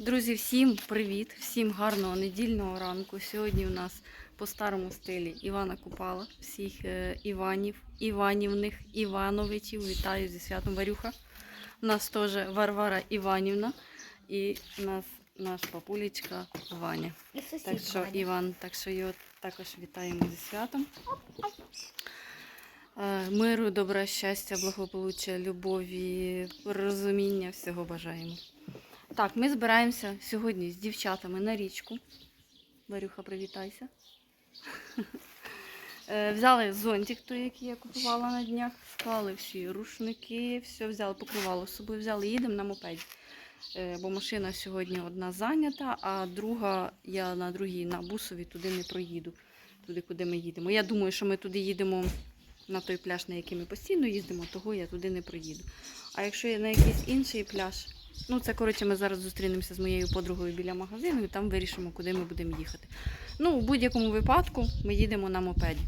Друзі, всім привіт! Всім гарного недільного ранку. Сьогодні у нас по старому стилі Івана Купала, всіх е, Іванів, Іванівних, Івановичів. Вітаю зі святом Варюха. У нас теж Варвара Іванівна і у нас наш папулечка Ваня. Так що. Іван, так що його також вітаємо зі святом. Е, Миру, добра, щастя, благополуччя, любові, розуміння, всього бажаємо. Так, ми збираємося сьогодні з дівчатами на річку. Варюха, привітайся. Е, Взяли зонтик, той, який я купувала на днях, склали всі рушники, все взяли, покривало з собою взяли, їдемо на мопеді. Е, Бо машина сьогодні одна зайнята, а друга, я на другій на бусові туди не проїду, туди, куди ми їдемо. Я думаю, що ми туди їдемо на той пляж, на який ми постійно їздимо, того я туди не проїду. А якщо є на якийсь інший пляж, ну це коротше, ми зараз зустрінемося з моєю подругою біля магазину і там вирішимо, куди ми будемо їхати. Ну, у будь-якому випадку ми їдемо на мопеді.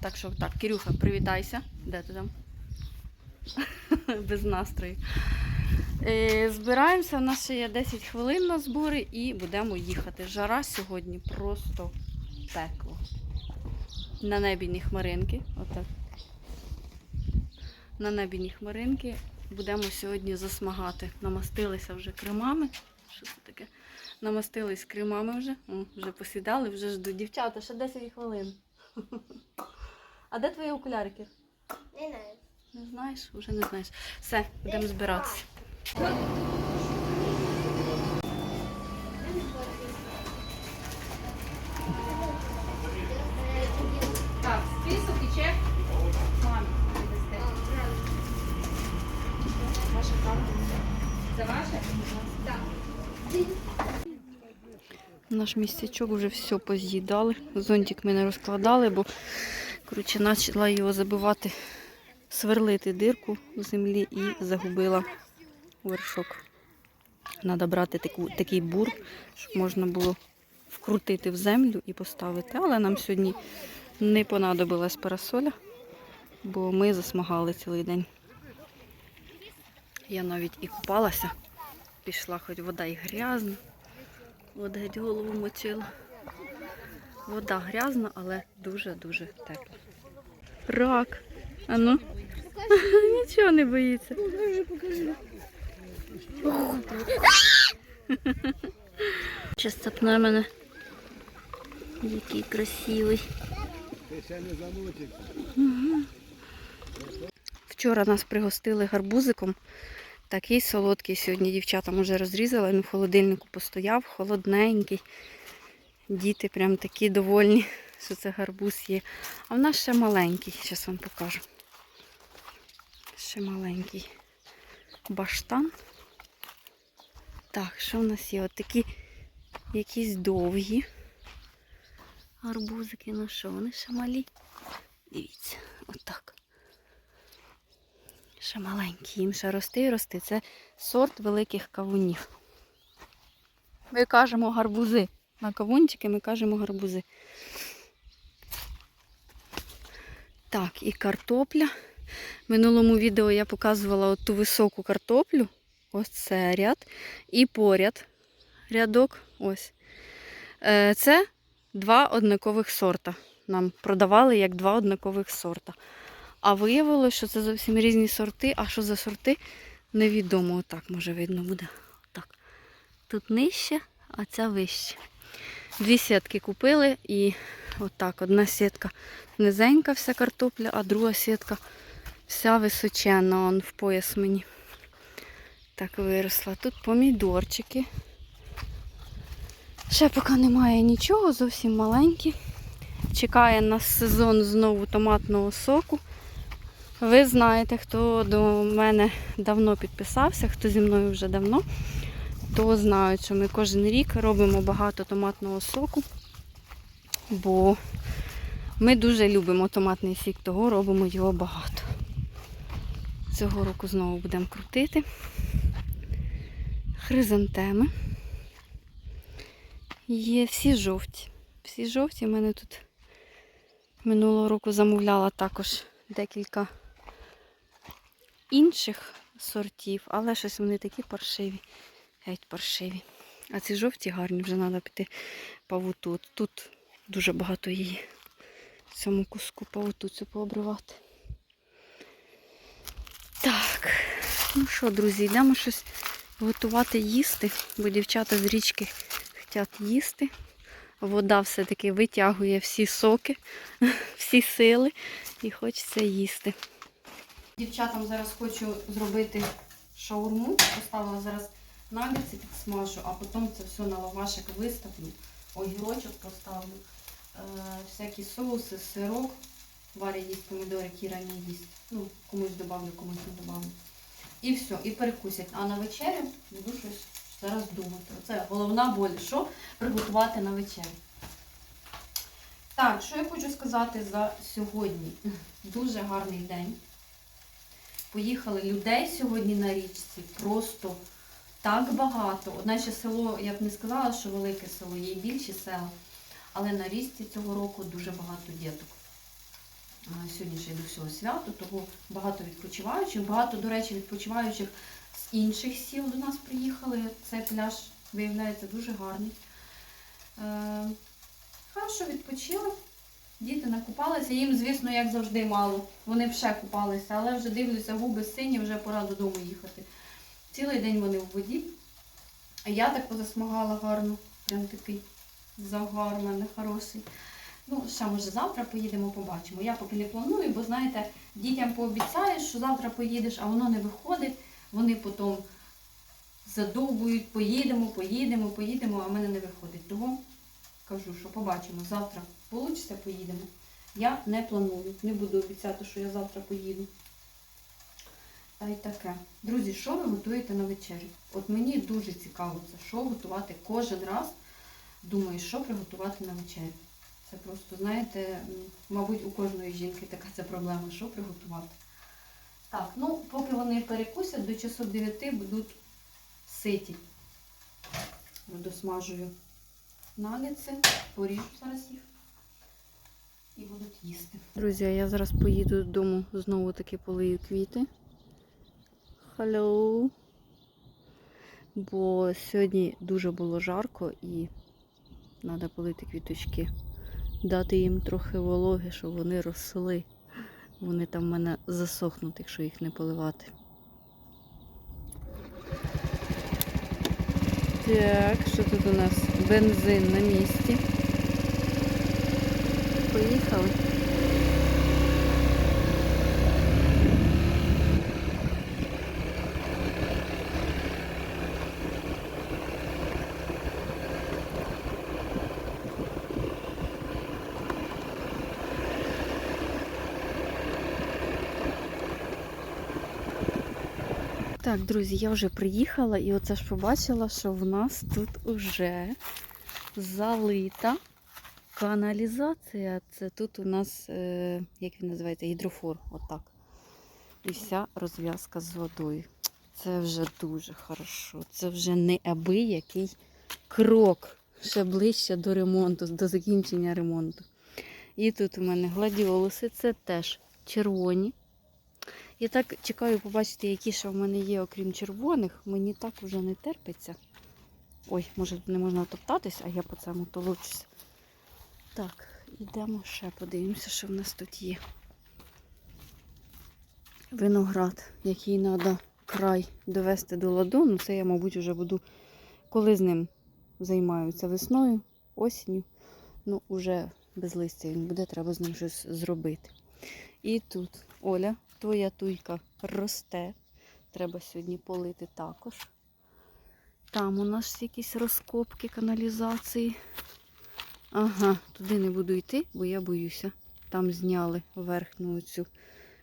Так що так, Кирюха, привітайся. Де ти там? Без настрою. Е, збираємося, у нас ще є 10 хвилин на збори і будемо їхати. Жара сьогодні просто пекло. На небі ні хмаринки. Отак. На небі ні хмаринки. Будемо сьогодні засмагати. Намастилися вже кремами. Що це таке? Намастились кремами вже. О, вже посідали, вже жду. Дівчата, ще 10 хвилин. А де твої окулярики? Не знаю. Не знаєш? Вже не знаєш. Все, будемо збиратися. Наш містечок вже все поз'їдали. Зонтик ми не розкладали, бо коротше, почала його забивати, сверлити дирку в землі і загубила вершок. Треба брати таку, такий бур, щоб можна було вкрутити в землю і поставити. Але нам сьогодні не понадобилась парасоля, бо ми засмагали цілий день. Я навіть і купалася, пішла, хоч вода і грязна. От геть голову мочила. Вода грязна, але дуже-дуже тепла. Рак. А ну. Нічого не боїться. Щас цапне мене. Який красивий. Мгм. Вчора нас пригостили гарбузиком. Такий солодкий сьогодні дівчатам уже розрізала, він в холодильнику постояв, холодненький. Діти прям такі довольні, що це гарбуз є. А в нас ще маленький, зараз вам покажу. Ще маленький баштан. Так, що в нас є? От такі якісь довгі гарбузики. Ну що, вони ще малі? Дивіться. Ще маленькі, їм ще рости і рости. Це сорт великих кавунів. Ми кажемо гарбузи. На кавунчики ми кажемо гарбузи. Так, і картопля. В минулому відео я показувала от ту високу картоплю. Ось це ряд. І поряд рядок. Ось. Е, Це два однакових сорта. Нам продавали як два однакових сорта. А виявилося, що це зовсім різні сорти. А що за сорти, невідомо. Отак може видно буде. Так. Тут нижче, а ця вище. Дві сітки купили і отак. Одна сітка низенька вся картопля, а друга сітка вся височенна, он в пояс мені. Так виросла. Тут помідорчики. Ще поки немає нічого, зовсім маленькі. Чекає нас сезон знову томатного соку. Ви знаєте, хто до мене давно підписався, хто зі мною вже давно, то знають, що ми кожен рік робимо багато томатного соку, бо ми дуже любимо томатний сік, того робимо його багато. Цього року знову будемо крутити. Хризантеми. Є всі жовті. Всі жовті. У мене тут минулого року замовляла також декілька інших сортів, але щось вони такі паршиві. Геть паршиві. А ці жовті гарні, вже треба піти павуту. Тут дуже багато її. Цьому куску павуту цю пообривати. Так, ну що, друзі, йдемо щось готувати їсти, бо дівчата з річки хочуть їсти. Вода все-таки витягує всі соки, всі сили і хочеться їсти. Дівчатам зараз хочу зробити шаурму. Поставила зараз нагетси підсмажу, а потім це все на лавашик виставлю. Огірочок поставлю, е, всякі соуси, сирок. Варя їсть помідори, Кіра не їсть. Ну, комусь добавлю, комусь не добавлю. І все, і перекусять. А на вечерю буду щось зараз думати. Це головна боль, що приготувати на вечерю. Так, що я хочу сказати за сьогодні? Дуже гарний день. Поїхали людей сьогодні на річці. Просто так багато. Одне ще село, я б не сказала, що велике село, є й більші села. Але на річці цього року дуже багато діток. Сьогодні ж є до всього свято, того багато відпочиваючих. Багато, до речі, відпочиваючих з інших сіл до нас приїхали. Цей пляж виявляється дуже гарний. Е, Хорошо відпочили. Діти накупалися. Їм, звісно, як завжди, мало. Вони ще купалися, але вже дивлюся, губи сині, вже пора додому їхати. Цілий день вони в воді. А я так позасмагала гарно. Прям такий загар у мене хороший. Ну, ще може завтра поїдемо, побачимо. Я поки не планую, бо знаєте, дітям пообіцяєш, що завтра поїдеш, а воно не виходить. Вони потім задовбують, поїдемо, поїдемо, поїдемо, а в мене не виходить. Того кажу, що побачимо. Завтра вийде, поїдемо. Я не планую, не буду обіцяти, що я завтра поїду. Та й таке. Друзі, що ви готуєте на вечерю? От мені дуже цікаво це, що готувати кожен раз. Думаю, що приготувати на вечерю. Це просто, знаєте, мабуть, у кожної жінки така ця проблема, що приготувати. Так, ну, поки вони перекусять, до часу 9 будуть ситі. Досмажую нагетси, поріжу зараз їх і будуть їсти. Друзі, я зараз поїду додому, знову таки полию квіти. Hello. Бо сьогодні дуже було жарко і треба полити квіточки. Дати їм трохи вологи, щоб вони росли. Вони там в мене засохнуть, якщо їх не поливати. Так, що тут у нас? Бензин на місці. Поїхали. Так, друзі, я вже приїхала і оце ж побачила, що в нас тут уже залита каналізація. Це тут у нас, е, як він називається, гідрофор. Отак. І вся розв'язка з водою. Це вже дуже хорошо. Це вже не аби який крок. Ще ближче до ремонту, до закінчення ремонту. І тут у мене гладіолуси, це теж червоні. Я так чекаю побачити, які ще в мене є, окрім червоних. Мені так вже не терпиться. Ой, може не можна топтатись, а я по цьому толочуся. Так, йдемо ще подивимося, що в нас тут є. Виноград, який треба край довести до ладу. Ну це я, мабуть, вже буду, коли з ним займаюся весною, осінню. Ну, вже без листя він буде, треба з ним щось зробити. І тут Оля, твоя туйка росте. Треба сьогодні полити також. Там у нас якісь розкопки каналізації. Ага, туди не буду йти, бо я боюся. Там зняли верхню цю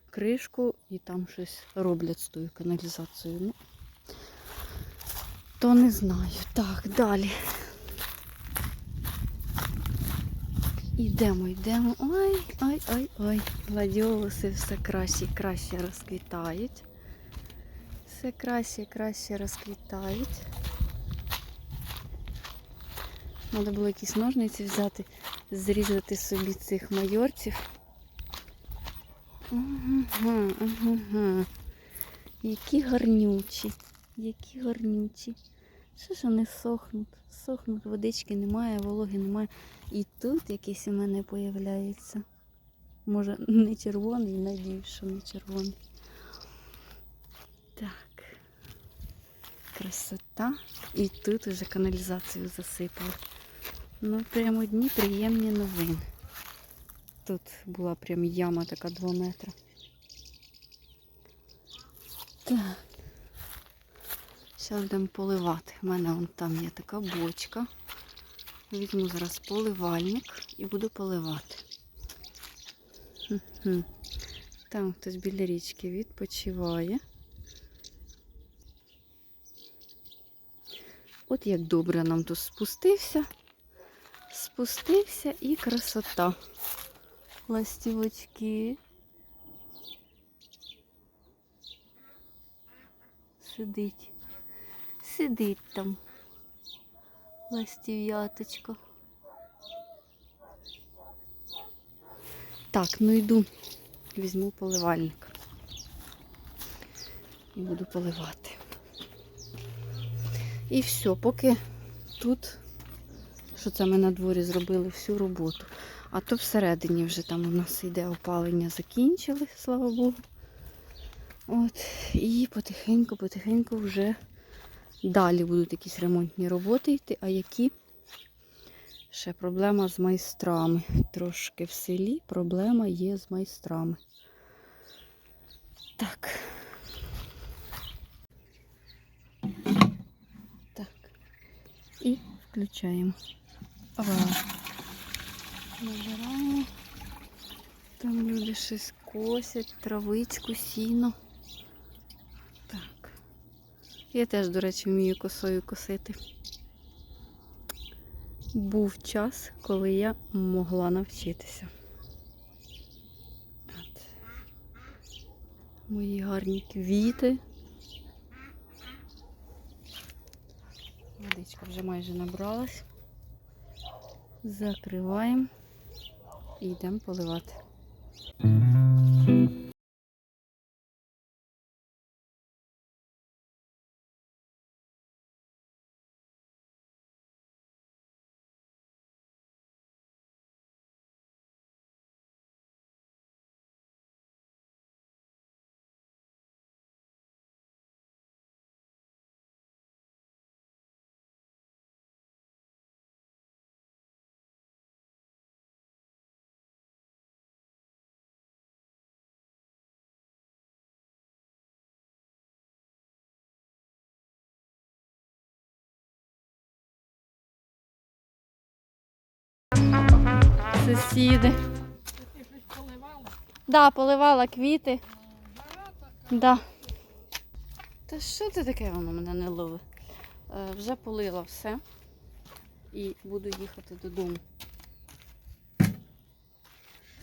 кришку і там щось роблять з тою каналізацією. Ну, то не знаю. Так, далі. Йдемо, йдемо. Ой, ой, ой, ой. Гладіолуси все краще і краще розквітають. Все краще і краще розквітають. Треба було якісь ножниці взяти, зрізати собі цих майорців. Ага, ага. Які гарнючі, які гарнючі. Що ж вони сохнуть? Сохнуть, водички немає, вологи немає. І тут якийсь у мене появляється. Може, не червоний, надіюсь, що не червоний. Так. Красота. І тут уже каналізацію засипали. Ну, прямо одні приємні новини. Тут була прям яма така 2 метри. Так. Зараз будемо поливати. У мене вон там є така бочка. Візьму зараз поливальник і буду поливати. Там хтось біля річки відпочиває. От як добре нам тут спустився. Спустився і красота. Ластівочки. Сидить. Сидить там. Ластів'яточко. Так, ну йду. Візьму поливальник. І буду поливати. І все, поки тут, що це ми на дворі зробили всю роботу. А то всередині вже там у нас йде опалення, закінчили, слава Богу. От, і потихеньку, потихеньку вже далі будуть якісь ремонтні роботи йти. А які? Ще проблема з майстрами. Трошки в селі проблема є з майстрами. Так. Так. І включаємо. Набираємо. Там люди щось косять, травичку, сіно. Я теж, до речі, вмію косою косити. Був час, коли я могла навчитися. От. Мої гарні квіти. Водичка вже майже набралась. Закриваємо і йдемо поливати. Сусіди. Ти поливала? Да, поливала квіти. Да. Та що це таке воно мене не ловить? Е, вже полила все. І буду їхати додому.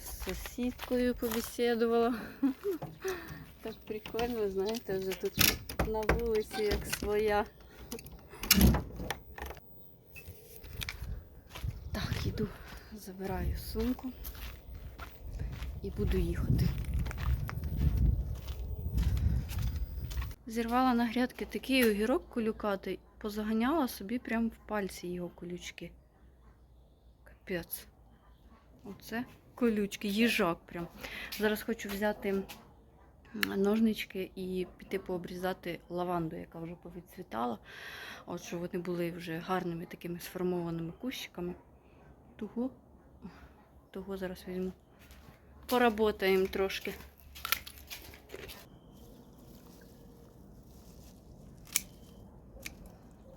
З сусідкою побесідувала. Так прикольно, знаєте, вже тут на вулиці як своя. Так, іду, забираю сумку і буду їхати. Зірвала на грядки такий огірок колюкатий, позаганяла собі прямо в пальці його колючки. Капець. Оце колючки, їжак прям. Зараз хочу взяти ножнички і піти пообрізати лаванду, яка вже повідцвітала. От щоб вони були вже гарними такими сформованими кущиками. Того, того зараз візьму. Поработаємо трошки.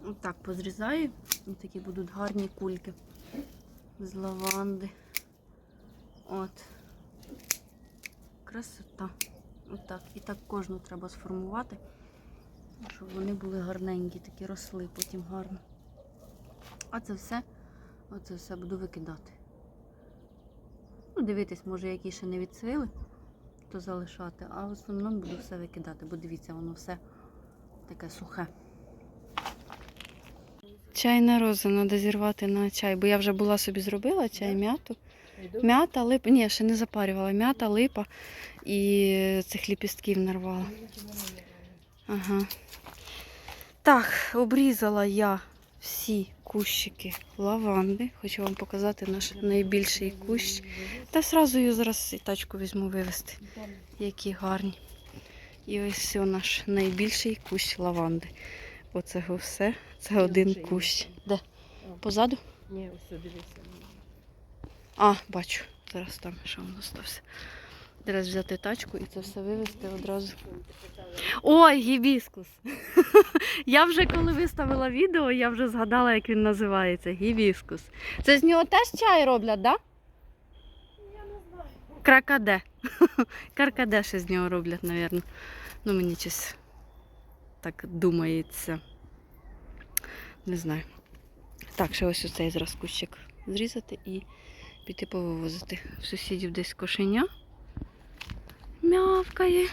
Отак позрізаю. Ось такі будуть гарні кульки з лаванди. От. Красота. Отак. І так кожну треба сформувати, щоб вони були гарненькі, такі росли потім гарно. А це все, оце все буду викидати. Дивитись, може, які ще не відцвіли, то залишати, а в основному буду все викидати, бо дивіться, воно все таке сухе. Чайна роза треба зірвати на чай, бо я вже була собі зробила чай м'яту. М'ята, липа, ні, ще не запарювала. М'ята, липа і цих ліпістків нарвала. Ага. Так, обрізала я всі кущики лаванди. Хочу вам показати наш найбільший кущ. Та сразу її зараз і тачку візьму вивезти. Які гарні. І ось все наш найбільший кущ лаванди. Оце все. Це один кущ. Де? Позаду? Ні, ось дивися. А, бачу. Зараз там що воно стався. Зараз взяти тачку і це все вивезти одразу. Ой, гібіскус. я вже коли виставила відео, я вже згадала, як він називається. Гібіскус. Це з нього теж чай роблять, так? Да? Кракаде. Каркаде ще з нього роблять, мабуть. Ну, мені щось так думається. Не знаю. Так, ще ось оцей зараз зрізати і піти повивозити. В сусідів десь кошеня. Мявкає.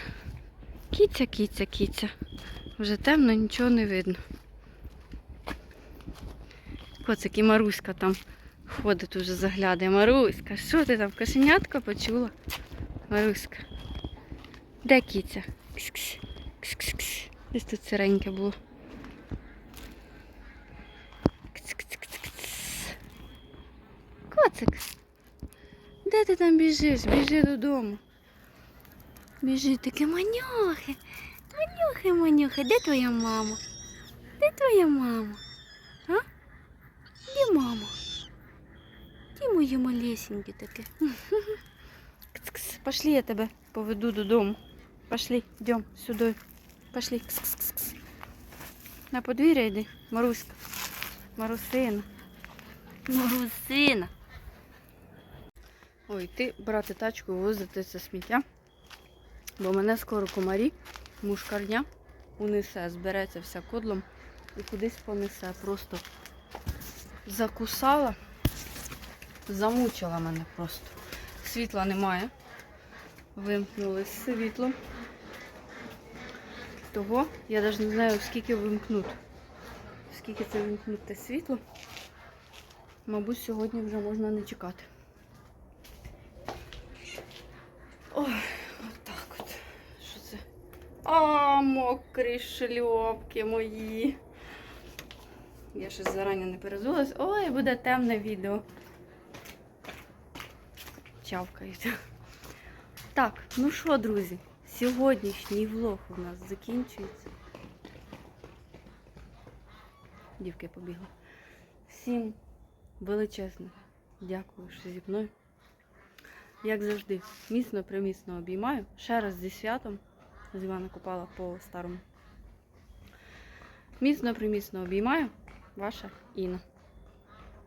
Кіця, кіця, кіця. Вже темно, нічого не видно. Коцик і Маруська там ходить уже заглядає. Маруська, що ти там? Кошенятка почула? Маруська. Де кіця? Кс-кс, кс-кс-кс. Десь тут сиреньке було. Коцик. Де ти там біжиш? Біжи додому. Біжи таке манюхи. Манюхи, манюхи. Де твоя мама? Де твоя мама? А? Де мама? Де моє малесеньке таке? Кс-кс. Пошли, я тебе поведу додому. Пошли, йдем сюди. Пошли. Кс-кс-кс. На подвір'я йди, Маруська. Марусина. Марусина. Ой, ти брати тачку, вивозити це сміття. Бо мене скоро комарі, мушкарня унесе, збереться вся кодлом і кудись понесе. Просто закусала, замучила мене просто. Світла немає. Вимкнули світло. Того я навіть не знаю, скільки вимкнуть. Скільки це вимкнуть те світло. Мабуть, сьогодні вже можна не чекати. Ой, отак от. Що це? А, мокрі шльопки мої. Я ще зарані не перезулась. Ой, буде темне відео. Чавкають. Так, ну що, друзі, сьогоднішній влог у нас закінчується. Дівки побігли. Всім величезне дякую, що зі мною. Як завжди, міцно примісно обіймаю. Ще раз зі святом. З Івана Купала по старому. Міцно примісно обіймаю. Ваша Інна.